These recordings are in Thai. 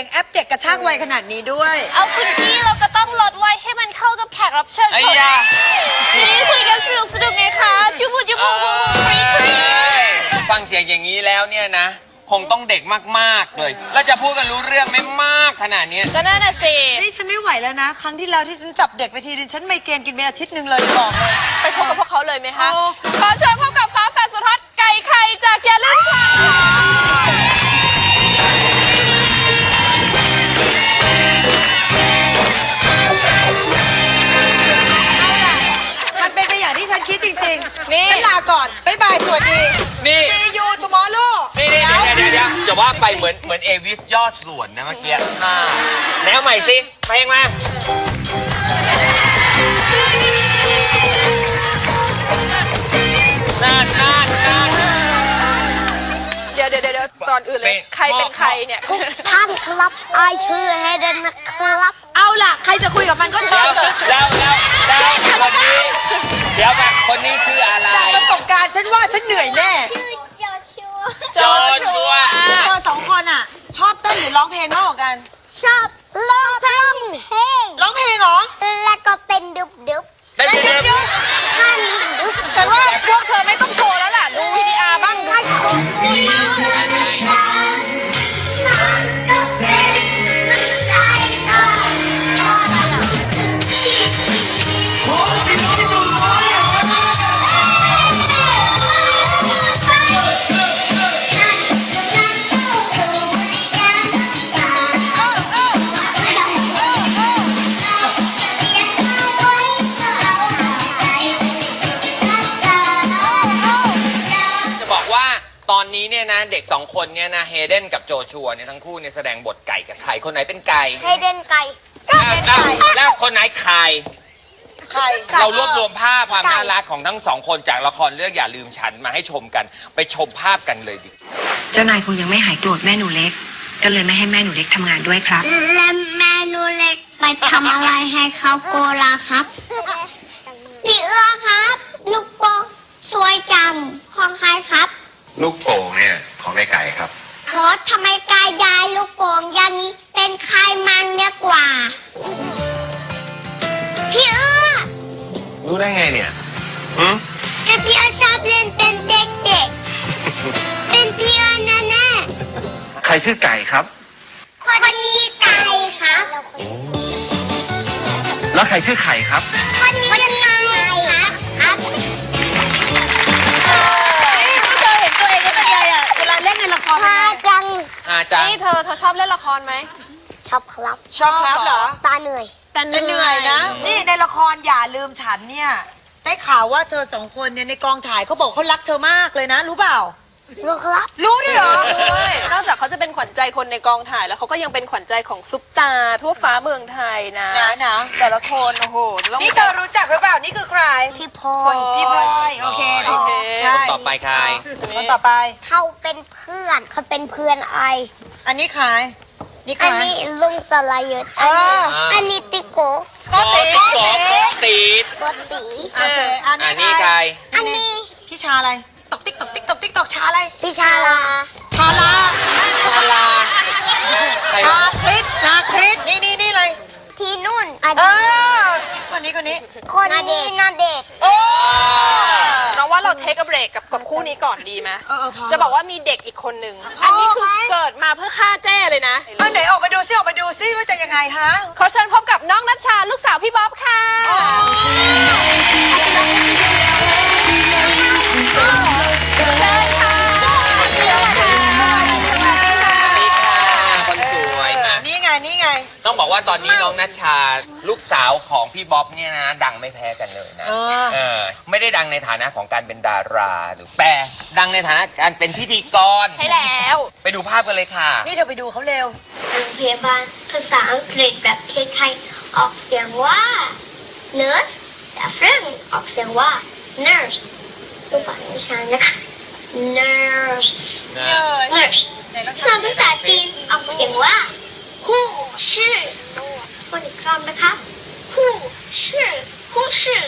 ยงแอปเด็กกระชากวัยขนาดนี้ด้วย เอาคุณพี่เราก็ต้องลดไว้ให้มันเข้ากับแขกรับเชิญไอ้ของยาจะได้คุยกันสนุกสนุกไงคะจุบุจุบุบุบุฟรีฟรีฟังเสียงอย่างนี้แล้วเนี่ยนะ คงต้องเด็กมากๆเลยแล้วจะพูดกันรู้เรื่องไม่มากขนาดเนี้ยก็น่าน่ะสินี่ฉันไม่ไหวแล้วนะ ครั้งที่แล้วที่ฉันจับเด็กไปทีนึงฉันไมเกรนกินไปอาทิตย์หนึ่งเลยบอกเลยไปพบกับพวกเขาเลยไหมคะโอ้ขอเชิญพบกับฟ้าแฝดสุดฮอตไก่ไข่จากยาลืมค่ะ นไปอย่างที่ฉันคิดจริงนี่ ๆ ฉันลาก่อน บ๊ายบาย สวัสดีนี่ See you tomorrow นี่นี่เดี๋ยวเดี๋ยวเดี๋ยวจะว่าไปเหมือนเหมือนเอวิสยอดส่วนนะเมื่อกี้อ่าแล้วใหม่สิเพลงมานั่นนั่นนั่น ก่อนอื่นเลยเป็นใครเป็นใครเนี่ยท่านครับไอายชื่อเฮเดนนะครับ เอาล่ะ ใครจะคุยกับมันก็เชิแล้วญเถอะแล้วแล้วแล้วคนนี้เดี๋ยวกันคนนี้ชื่ออะไร จากประสบการณ์ฉันว่าฉันเหนื่อยแน่ชื่อโจชัวโจชัวเธอสองคนอะ ชอบเต้นหรือร้องเพลงมากกว่ากัน ชอบร้องเพลงเพลงร้องเพลง เนี่ยนะเด็กสองคนเนี่ยนะเฮเดนกับโจชัวเนี่ยทั้งคู่เนี่ยแสดงบทไก่กับไข่คนไหนเป็นไก่เฮเดนไก่แล้วแล้วคนไหนไข่ใคร เรารวบรวมภาพความน่ารักของทั้งสองคนจากละครเรื่องอย่าลืมฉันมาให้ชมกัน ไปชมภาพกันเลยดิ เจ้านายคงยังไม่หายโกรธแม่หนูเล็ก ก็เลยไม่ให้แม่หนูเล็กทำงานด้วยครับ และแม่หนูเล็กไปทำอะไรให้เขาโกลาครับ พี่เอื้อครับ ลูกโป่งสวยจังของใครครับ ลูกโป่งเนี่ย ของในไก่ครับโพสทำไมกายยายลูกโป่งอย่างนี้เป็นใครมันเนี่ยกว่า พี่เอื้อรู้ได้ไงเนี่ยหืมแต่พี่เอื้อชอบเล่นเป็นเด็กๆ เป็นพี่เอื้อแน่ใครชื่อไก่ครับ ๆคนนี้ไก่ครับ แล้วใครชื่อไข่ครับ คนนี้ จารนี่ย์เธอเธอชอบเล่นละครไหม ชอบครับ ชอบครับเหรอตาเหนื่อย แต่แต่เหนื่อยนะ นี่ในละครอย่าลืมฉันเนี่ยได้ข่าวว่าเธอสองคนเนี่ยในกองถ่ายเขาบอกเขารักเธอมากเลยนะ รู้เปล่า รู้ครับ รู้ด้วยเหรอ นอกจากเขาจะเป็นขวัญใจคนในกองถ่ายแล้วเขาก็ยังเป็นขวัญใจของซุปตา ทั่วฟ้าเมืองไทยนะ นะนะแต่ละคนโอ้โหต้องนี่เธอรู้จักหรือเปล่า นี่คือใคร พี่พลอยพี่พลอย โอเคพลอยใช่ต่อไปใครคนต่อไป เขาเป็นเพื่อนเขาเป็นเพื่อนไอ อันนี้ใคร นี่ใคอัรนนี้ลุงสลายยุทธเอออันนี้ติโกโกติโกตีดบดตีโอเคอันอันี้นนี้ใคใครรอันนี้พี่ชาอะไร ตกติ๊กตกติ๊กตกติ๊กตกชาอะไร พิชาลาชาลา ชาลาใครชาคริสชาคริสนี่นี่นี่เลย ที่นุ่นอันเอนี้อคนนี้คนนี้ คนนี้นาเดชน์โอ้ น้องว่าเราเทคกับเบรกกับกับคู่นี้ก่อนดีไหมเออเออพอจะบอกว่ามีเด็กอีกคนหนึ่งพออัอันนี้คือไหม เกิดมาเพื่อฆ่าแจ้เลยนะเอาไหนออกไปดูซิออกไปดูซิว่าจะยังไงฮะขอเชิญพบกับน้องนัชชาลูกสาวพี่บ๊อบค่ะอ๋อบอ กว่าตอนนี้น้องนัชชาลูกสาวของพี่บ๊อบเนี่ยนะ ดังไม่แพ้กันเลยนะเออเออไม่ได้ดังในฐานะของการเป็นดาราหรือแต่ดังในฐานะการเป็นพิธีกร ใช่แล้ว ไปดูภาพกันเลยค่ะ นี่เธอไปดูเขาเร็วโรงพยาบาลภาษาอังกฤษแบบไทยๆออกเสียงว่า nurse แต่ฝรั่งออกเสียงว่า nurse ดูฝั่งนี้ค่ะนะคะ nurse นะ nurse ส่วนภาษาจีนออกเสียงว่า ชื่อคนอีกรอบนะคะผู้ชื่อผู้ชื่อ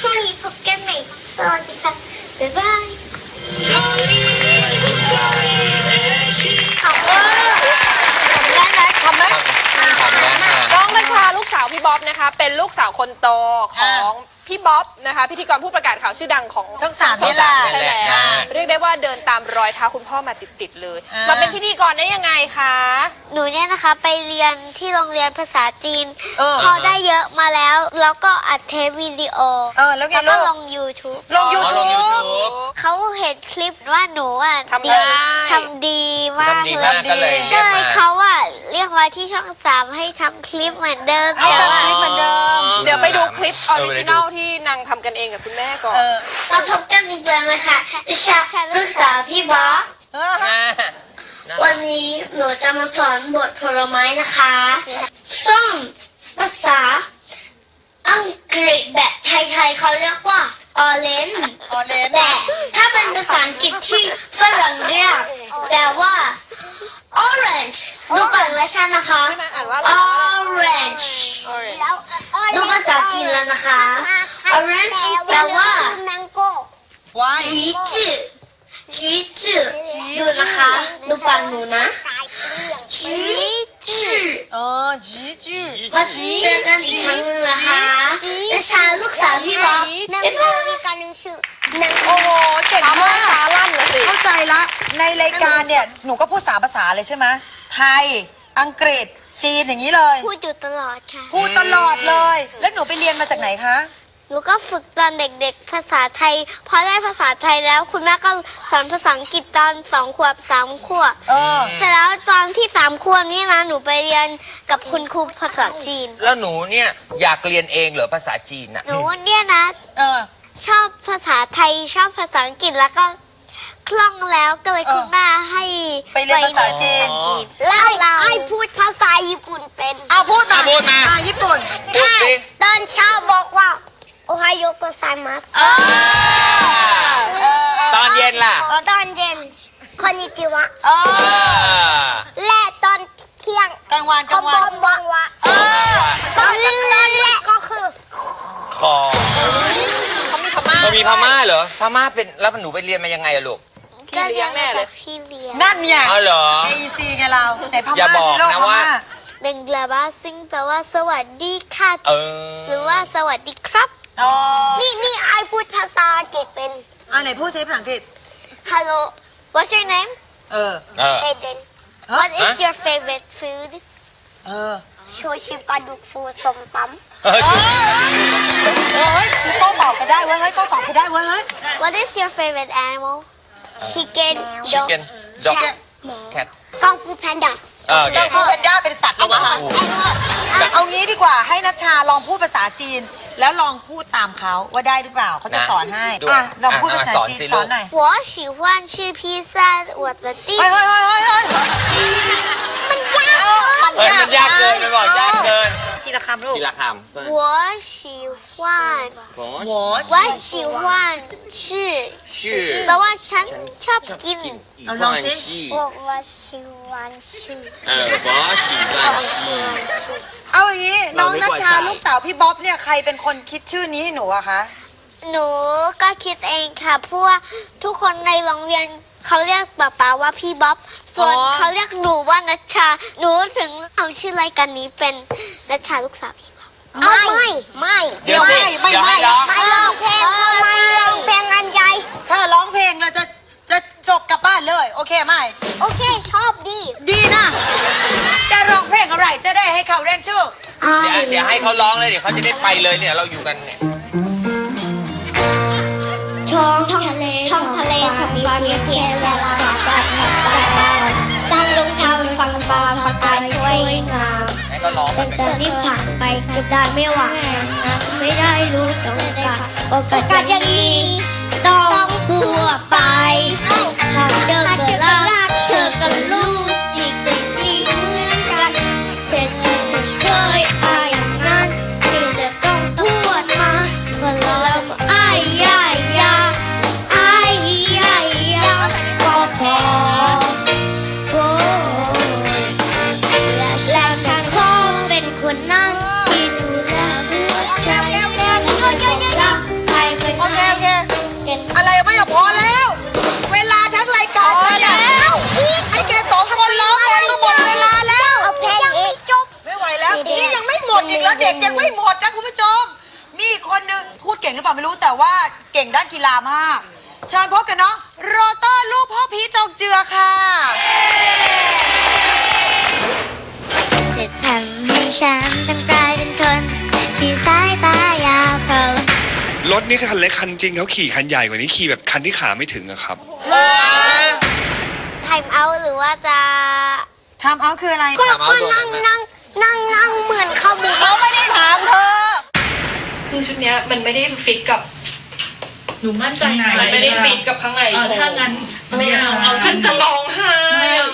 ช่วงนี้พบกันใหม่สวัสดีค่บ๊ายขอบคุณทำไไหมทำได้ ทำได้น้องประชาลูกสาวพี่บ๊อบนะคะ เป็นลูกสาวคนโตของ พี่บ๊อบนะคะ พิธีกรผู้ประกาศข่าวชื่อดังของช่องสามนี่แหละ ใช่แล้วอ่าเรียกได้ว่าเดินตามรอยเท้าคุณพ่อมาติดๆเลย อ่าม มาเป็นพิธีกรได้ยังไงคะ หนูเนี่ยนะคะไปเรียนที่โรงเรียนภาษาจีน เออ พอได้เยอะมาแล้ว แล้วก็อัดเทปวิดีโอ เออแล้วไงแล้วก็ลูกลง YouTube ลงอ๋อลง YouTube YouTube เขาเห็ นคลิปว่าหนูอะทำได้ทำดีมากทำดีเลมายกก็เลยก็เรียกเลยมาเขาอะเรียกมาที่ช่องสามให้ทำคลิปเหมือนเดิมให้แต่ทำว่าคลิปเหมือนเดิม เดี๋ยวไปดูคลิปออริจินัลเออไปดูที่นางทำกันเองกับคุณแม่ก่อน เออมาพบกันอีกแล้วนะคะดิฉันลูกสาวพี่บ๊อบเอออ่าวันนี้หนูจะมาสอนบทผลไม้นะคะส้มภาษาอังกฤษแบบไทยๆเขาเรียกว่า ออเรนจ์แต่ถ้าเป็นภาษาอังกฤษที่ฝรั่งเรียกแปลว่า orange ดูภาษาชานะคะ orange ดูภาษาจีนแล้วนะคะ orange แปลว่าจีจือจีจือดูนะคะ ดูปากหนูนะจี 子เออจีจีมาเจอกันอีกครั้งหนึงนะคะและชาลูกสาวพี่บ๊อบบ๊ายบายมีการนึงชื่อโอ้โหเก่งทำให้มากฟ้าลั่นละสิเข้าใจละในรายการเนี่ยหนูก็พูดสามภาษาเลยใช่ไหมไทย อังกฤษจีนอย่างนี้เลย พูดอยู่ตลอดค่ะ พูดตลอดเลย แล้วหนูไปเรียนมาจากไหนคะห นูก็ฝึกตอนเด็กๆ ภาษาไทย พอได้ภาษาไทยแล้วคุณแม่ก็สอนภาษาอังกฤษตอนสองขวบสามขวบเออ เสร็จแล้วตอนที่สามขวบนี่นะหนูไปเรียนกับคุณครูภาษาจีน แล้วหนูเนี่ยอยากเรียนเองเหรอภาษาจีนน่ะ หนูเนี่ยนะ เออ ชอบภาษาไทยชอบภาษาอังกฤษแล้วก็คล่องแล้วก็เลยเออคุณแม่ให้ไปเรียนภาษาจีนจีนเราเราให้พูดภาษาญี่ปุ่นเป็น เอาพูดมาอะพูดมา อะญี่ปุ่น พูดสิ ตอนเช้าบอกว่าโอ ไฮโอโกไซมัสเออเออตอนเย็นล่ะ ตอนเย็นคอนนิจิวะเอออ่าและตอนเที่ยงกลางวันกลางวันบังวะเออตอนตอนแรกก็คือคอเขามีพม่าเออมีพม่าเหรอพม่าเป็นแล้วหนูไปเรียนมายังไงอะลูกพี่เลี้ยงแน่เลยพี่เลี้ยงนั่นเนี่ยอ๋อเหรอ AEC ไงเราไหนพอย่าม่าบอกสิโลกนะพว่าม่าเบงกลาบาซิงแปลว่าสวัสดีค่ะเออหรือว่าสวัสดีครับ อ๋อนี่นี่ไอพูดภาษาอังกฤษเป็น อะไหนพูดใช้ภาษาอังกฤษ Hello What's your name เออ เออ Hayden ฮะ What is your favorite food เออโชชิปลาดุกฟูสมตเออเออเออเฮ้ยโต้ตอบกันได้เว้ยเฮ้ยโต้ตอบกันได้เว้ยเฮ้ยำ What is your favorite animal Chicken ชิค dog เก้นด็อก cat แคท Kung Fu Panda เออโอเค เจ้าฟูแพนด้าเป็นสัตว์เหรอวะเอางี้ดีกว่าให้นัชชาลองพูดภาษาจีน แล้วลองพูดตามเขาว่าได้หรือเปล่าเขาจะสอนให้ ดู อ่ะลองพูดภาษา อ่ะสอน จีน สิ ส ลู อก นหน่อย 我喜欢吃披萨我的弟 เฮ้ยเฮ้ยเฮ้ยเฮ้ยเฮ้ย เฮ้ยมันยากเกินไปบอกยากเกิน ทีละคำลูก ทีละคำ 我喜欢 โอ้ โห 我喜欢吃 ชื่อ แปลว่าฉันชอบกิน อี เอาล ฟ อ อง น สิ ชี 我我喜欢吃 เออบอสชีฟอนชี เอาอย่างนี้น้องเรานึนักชว่าชาใช่ลูกสาวพี่บ๊อบเนี่ยใครเป็นคนคิดชื่อนี้ให้หนูอะคะหนูก็คิดเองค่ะเพราะว่าทุกคนในโรงเรียนเขาเรียกป๊าป๊าว่าพี่บ๊อบ ส่วนอ๋อเขาเรียกหนูว่านัชชา หนูถึงเอาชื่อรายการนี้เป็นนัชชาลูกสาวพี่บ๊อบไม่ไม่เดี๋ยวสิไม่เดี๋ยวไม่ให้ร้องไม่ร้องเพลงไม่ร้องเพลงอันใหญ่ถ้าร้องเพลงเราจะจะจบกลับบ้านเลย โอเคไหมโอเคชอบดี ดีนะจะ ร้องเพลงอะไรจะได้ให้เขาเรียนชื่อเดี๋ยวเดี๋ยวให้เขาร้องเลยเดี๋ยวเขาจะได้ไปเลยเนี่ยเราอยู่กันเนี่ยท้องทะเลท้องทะเลค่ะมีความเพียรและลาแบบแบบแบบตั้งลงทำฟังฟ้าฟ้าตายสวยงามก็ร้องเป็นตอนที่ผ่านไปเก็บได้ไม่หวังนะไม่ได้รู้ต้องการโอกาสอย่างนี้ต้องพัวไปหากเจอก็รั แล้วเด็กยังไม่หมดนะคุณผู้ชม มีอีกคนนึงพูดเก่งหรือเปล่าไม่รู้แต่ว่าเก่งด้านกีฬามากเชิญพบกับน้องโรเตอร์ลูกพ่อพีททองเจือค่ะจะทำให้ฉันต้องกลายเป็นคนที่สายตายาวเพราะรถนี่คันเล็กคันจริงเขาขี่คันใหญ่กว่านี้ขี่แบบคันที่ขาไม่ถึงอะครับไทม์เอาหรือว่าจะทำเอาคืออะไร ก็ก็นั่งนั่ง นั่งนั่งเหมือนเขาบุกเขาไม่ได้ถามเธอ คือชุดเนี้ยมันไม่ได้ฟิตกับหนูมั่นใจไหนมันไม่ได้ฟิตกับข้างในเออโชว์ถ้างั้นไม่เอาเอาฉันจะร้องไห้ไม่เอา